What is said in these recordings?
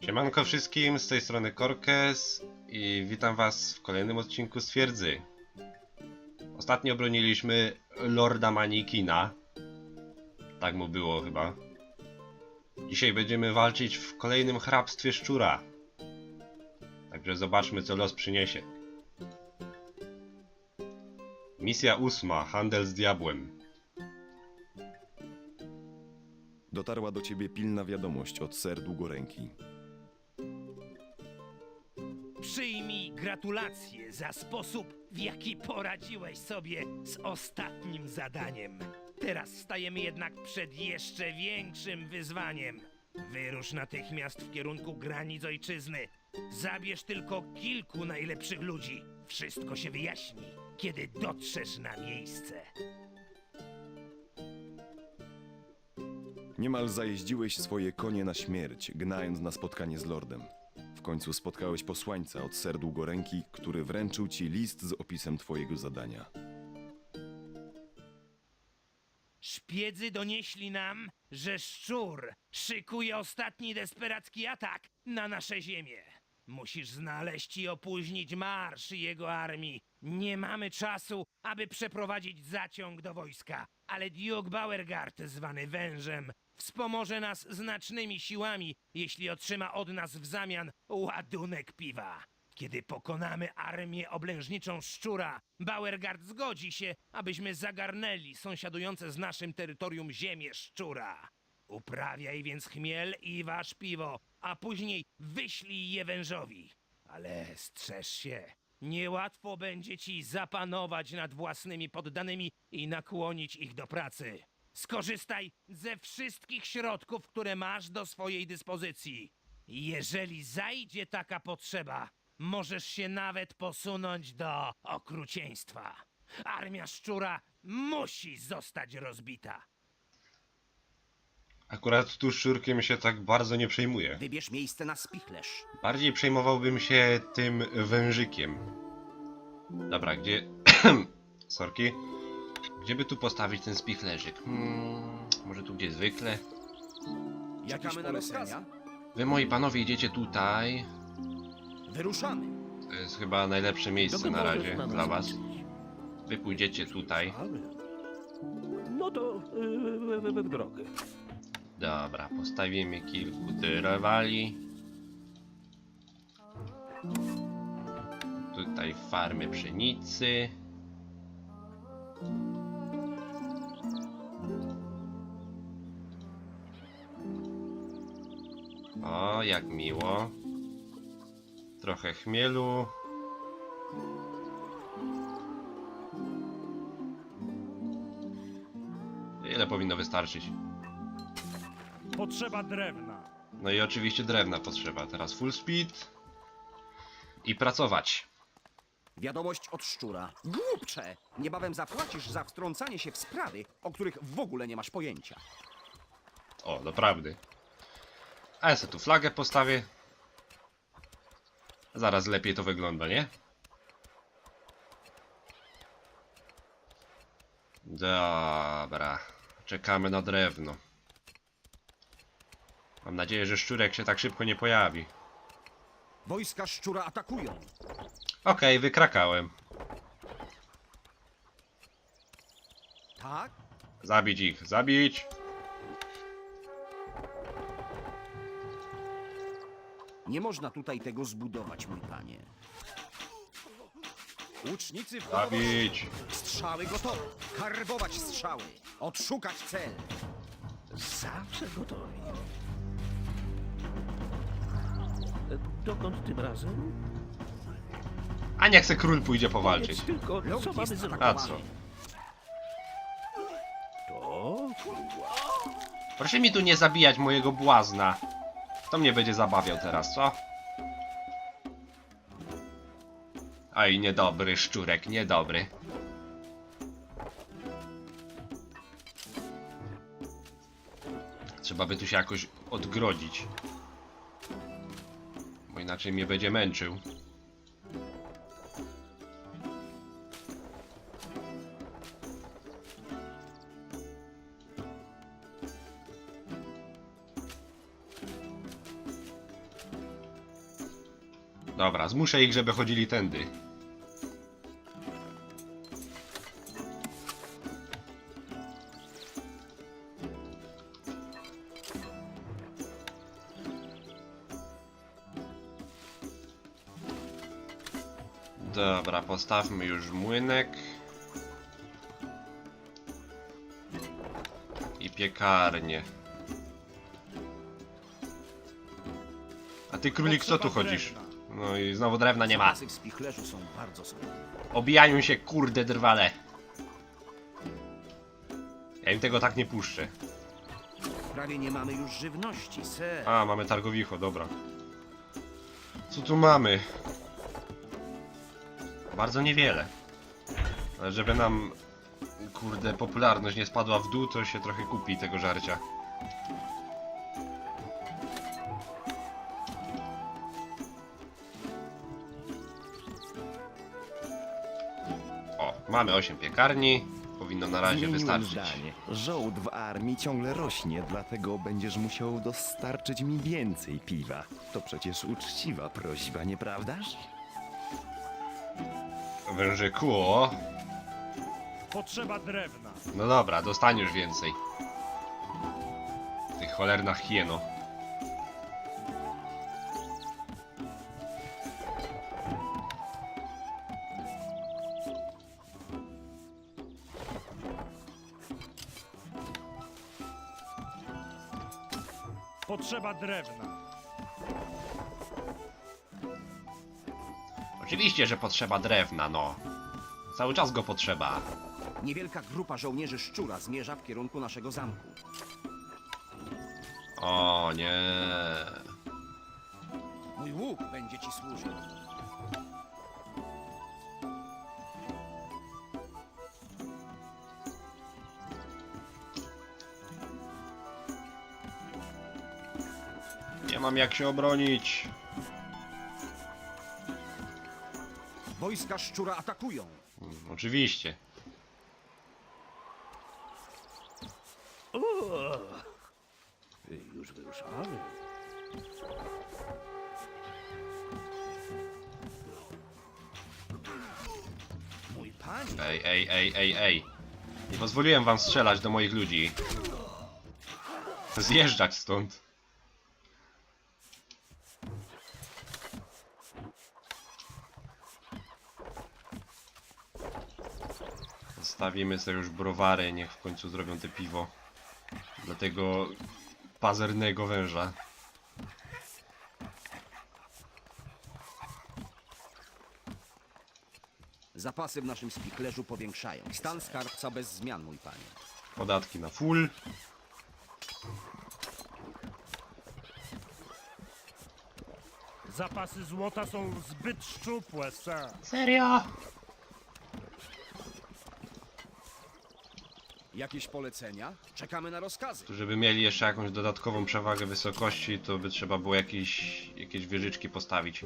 Siemanko wszystkim, z tej strony Korkes i witam was w kolejnym odcinku z Twierdzy. Ostatnio broniliśmy Lorda Manikina. Tak mu było chyba. Dzisiaj będziemy walczyć w kolejnym hrabstwie szczura. Także zobaczmy co los przyniesie. Misja ósma, handel z diabłem. Dotarła do ciebie pilna wiadomość od ser długoręki. Przyjmij gratulacje za sposób, w jaki poradziłeś sobie z ostatnim zadaniem. Teraz stajemy jednak przed jeszcze większym wyzwaniem. Wyrusz natychmiast w kierunku granic ojczyzny. Zabierz tylko kilku najlepszych ludzi. Wszystko się wyjaśni, kiedy dotrzesz na miejsce. Niemal zajeździłeś swoje konie na śmierć, gnając na spotkanie z lordem. Końcu spotkałeś posłańca od ser długoręki, który wręczył ci list z opisem twojego zadania. Szpiedzy donieśli nam, że szczur szykuje ostatni desperacki atak na nasze ziemię. Musisz znaleźć i opóźnić marsz jego armii. Nie mamy czasu, aby przeprowadzić zaciąg do wojska, ale Duke Beauregard, zwany wężem, wspomoże nas znacznymi siłami, jeśli otrzyma od nas w zamian ładunek piwa. Kiedy pokonamy armię oblężniczą szczura, Beauregard zgodzi się, abyśmy zagarnęli sąsiadujące z naszym terytorium ziemię szczura. Uprawiaj więc chmiel i wasz piwo, a później wyślij je wężowi. Ale strzeż się, niełatwo będzie ci zapanować nad własnymi poddanymi i nakłonić ich do pracy. Skorzystaj ze wszystkich środków, które masz do swojej dyspozycji. Jeżeli zajdzie taka potrzeba, możesz się nawet posunąć do okrucieństwa. Armia szczura musi zostać rozbita. Akurat tu szczurkiem się tak bardzo nie przejmuję. Wybierz miejsce na spichlerz. Bardziej przejmowałbym się tym wężykiem. Dobra, gdzie... Sorki. Gdzie by tu postawić ten spichlerzyk? Hmm, może tu gdzie zwykle? Czekamy na. Wy moi panowie idziecie tutaj. Wyruszamy. To jest chyba najlepsze miejsce na razie dla was. Wy pójdziecie tutaj. No to yy, w, drogę. Dobra, postawimy kilku drwali. Tutaj farmy pszenicy. O, jak miło. Trochę chmielu. Ile powinno wystarczyć? Potrzeba drewna. No i oczywiście drewna potrzeba. Teraz full speed. I pracować. Wiadomość od szczura. Głupcze! Niebawem zapłacisz za wtrącanie się w sprawy, o których w ogóle nie masz pojęcia. O, doprawdy. A ja sobie tu flagę postawię. Zaraz lepiej to wygląda, nie? Dobra. Czekamy na drewno. Mam nadzieję, że szczurek się tak szybko nie pojawi. Wojska szczura atakują. Okej, wykrakałem. Tak? Zabić ich, zabić! Nie można tutaj tego zbudować, mój panie. Łucznicy w Zabić! Strzały gotowe. Karbować strzały. Odszukać cel. Zawsze gotowi. E, Dokąd tym razem? A niech se król pójdzie powalczyć. Powiedz tylko, co mamy jest zrobić. A co? To Proszę mi tu nie zabijać mojego błazna. To mnie będzie zabawiał teraz, co? Oj, niedobry szczurek, niedobry. Trzeba by tu się jakoś odgrodzić. Bo inaczej mnie będzie męczył. Dobra, zmuszę ich, żeby chodzili tędy. Dobra, postawmy już młynek. I piekarnię. A ty królik, co tu chodzisz? No i znowu drewna nie ma. Zapasy w spichlerzu są bardzo słabe. Obijają się kurde drwale. Ja im tego tak nie puszczę. Prawie nie mamy już żywności, ser. A, mamy targowicho, dobra. Co tu mamy? Bardzo niewiele. Ale żeby nam, kurde, popularność nie spadła w dół, to się trochę kupi tego żarcia. Mamy 8 piekarni. Powinno na razie Zmieniłem wystarczyć. zdanie. Żołd w armii ciągle rośnie, dlatego będziesz musiał dostarczyć mi więcej piwa. To przecież uczciwa prośba, nieprawdaż? Wężyku, Potrzeba drewna. No dobra, dostaniesz więcej. Tych cholerna hieno. Drewna. Oczywiście, że potrzeba drewna, no. Cały czas go potrzeba. Niewielka grupa żołnierzy szczura zmierza w kierunku naszego zamku. O nie. Mój łuk będzie ci służył. Mam jak się obronić. Wojska szczura atakują. Mm, Oczywiście. Już wyruszamy. Mój panie. Ej, ej, ej, ej, ej. Nie pozwoliłem wam strzelać do moich ludzi. Zjeżdżać stąd. Zostawimy sobie już browary, niech w końcu zrobią te piwo. Dla tego pazernego węża. Zapasy w naszym spichlerzu powiększają. Stan skarbca bez zmian, mój panie. Podatki na full. Zapasy złota są zbyt szczupłe, sir. Serio? Jakieś polecenia? Czekamy na rozkazy. Żeby mieli jeszcze jakąś dodatkową przewagę wysokości, to by trzeba było jakieś, jakieś wieżyczki postawić.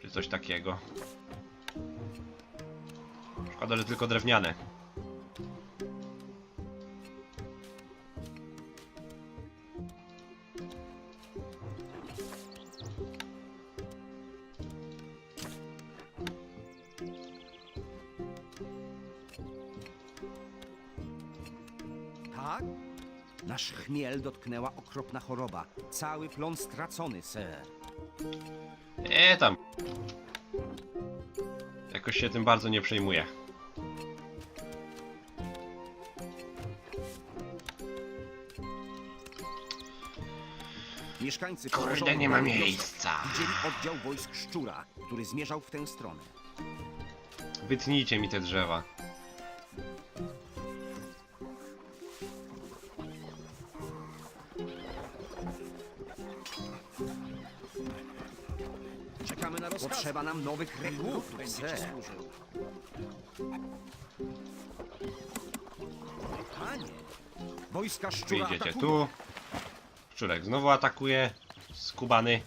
Czy coś takiego. Szkoda, że tylko drewniane. Nasz chmiel dotknęła okropna choroba. Cały plon stracony, ser. E tam. Jakoś się tym bardzo nie przejmuję. Mieszkańcy Kurde, nie ma miejsca. Widzieli oddział wojsk szczura, który zmierzał w tę stronę. Wytnijcie mi te drzewa. Nam nowych rekrutów, będzie ci służył. Panie, wojska szczura atakują. tu. Szczurek znowu atakuje. Skubany.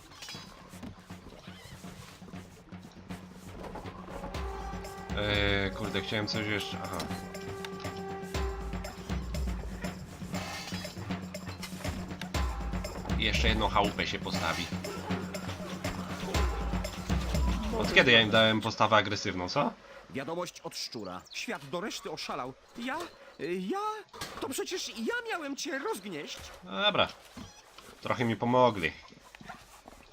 Eee, kurde, chciałem coś jeszcze. Aha. Jeszcze jedną chałupę się postawi. Od kiedy ja im dałem postawę agresywną, co? Wiadomość od szczura. Świat do reszty oszalał. Ja? Ja? To przecież ja miałem cię rozgnieść. No dobra. Trochę mi pomogli.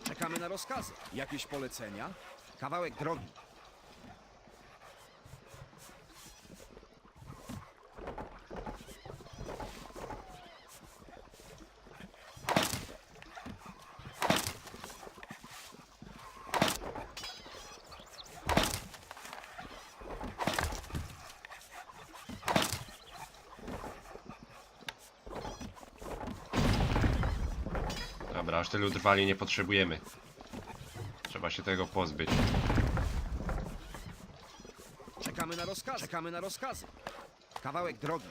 Czekamy na rozkazy. Jakieś polecenia? Kawałek drogi. Dobra, aż tylu drwali nie potrzebujemy. Trzeba się tego pozbyć. Czekamy na rozkazy. Czekamy na rozkazy. Kawałek drogi.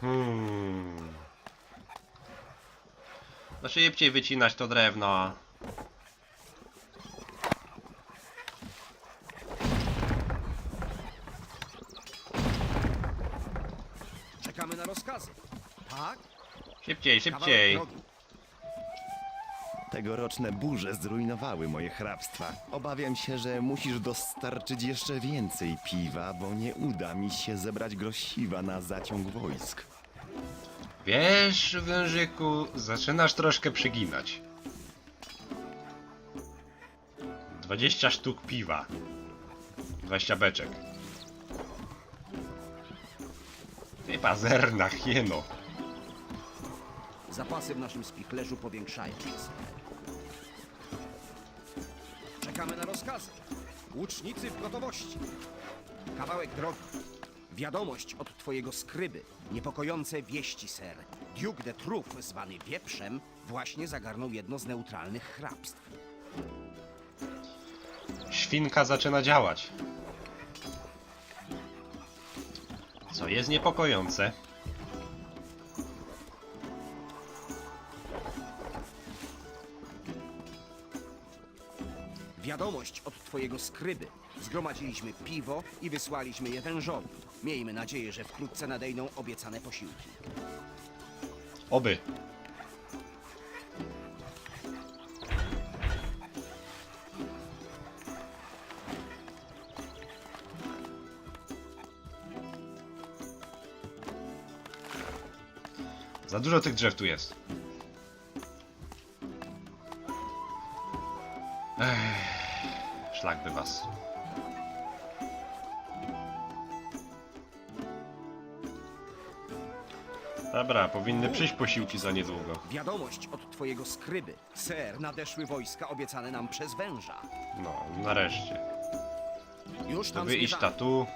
Hmm. No szybciej wycinać to drewno. Czekamy na rozkazy. Tak? Szybciej, Kawałek szybciej. drogi. Tegoroczne burze zrujnowały moje hrabstwa. Obawiam się, że musisz dostarczyć jeszcze więcej piwa, bo nie uda mi się zebrać grosiwa na zaciąg wojsk. Wiesz, wężyku, zaczynasz troszkę przyginać. 20 sztuk piwa. 20 beczek. Ty pazerna hieno. Zapasy w naszym spichlerzu powiększają się. Czekamy na rozkazy. Łucznicy w gotowości. Kawałek drogi. Wiadomość od twojego skryby. Niepokojące wieści, ser. Duke de Truf, zwany Wieprzem, właśnie zagarnął jedno z neutralnych hrabstw. Świnka zaczyna działać. Co jest niepokojące. Wiadomość od twojego skryby. Zgromadziliśmy piwo i wysłaliśmy je wężowi. Miejmy nadzieję, że wkrótce nadejdą obiecane posiłki. Oby. Za dużo tych drzew tu jest. Ech, szlak by was. Dobra, powinny przyjść posiłki za niedługo. Wiadomość od twojego skryby. Ser, nadeszły wojska obiecane nam przez węża. No, nareszcie. Już To tam wy idź zmierzamy. ta tu,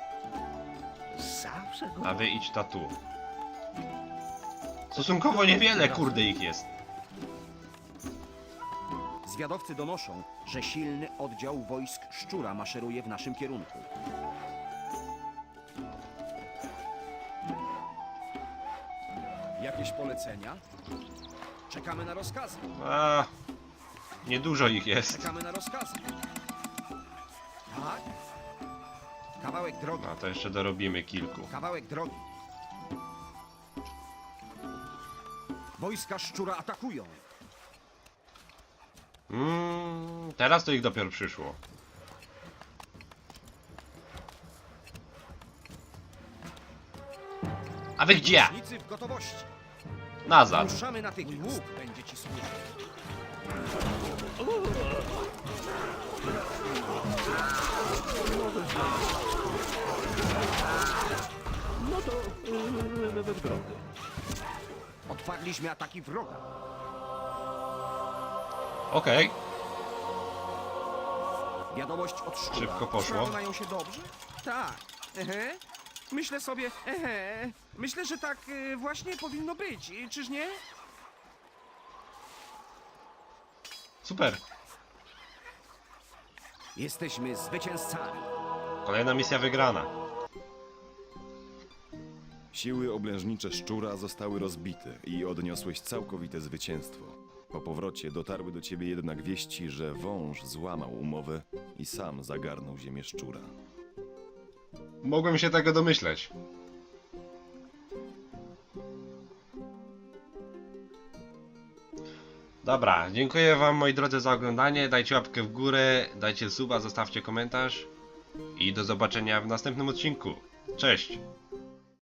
Zawsze go... a wy idź ta tu. Stosunkowo niewiele, kurde, ich jest. Zwiadowcy donoszą, że silny oddział wojsk szczura maszeruje w naszym kierunku. Jakieś polecenia? Czekamy na rozkazy. A, niedużo ich jest. Czekamy na rozkazy. Tak? Kawałek drogi. No to jeszcze dorobimy kilku. Kawałek drogi. Wojska szczura atakują. Mm, teraz to ich dopiero przyszło. A wy gdzie? Łucznicy w gotowości. Nazad. Ruszamy natychmiast. Łuk będzie ci służył. No to yy. Odparliśmy ataki wroga. Okej. Wiadomość od szczura. Szybko poszło. Sprawy mają się dobrze? Tak. Ehe. Myślę sobie, ehe. Myślę, że tak e, właśnie powinno być, i czyż nie? Super. Jesteśmy zwycięzcami. Kolejna misja wygrana. Siły oblężnicze szczura zostały rozbite i odniosłeś całkowite zwycięstwo. Po powrocie dotarły do ciebie jednak wieści, że wąż złamał umowę i sam zagarnął ziemię szczura. Mogłem się tego domyśleć. Dobra, dziękuję wam moi drodzy za oglądanie. Dajcie łapkę w górę, dajcie suba, zostawcie komentarz. I do zobaczenia w następnym odcinku. Cześć!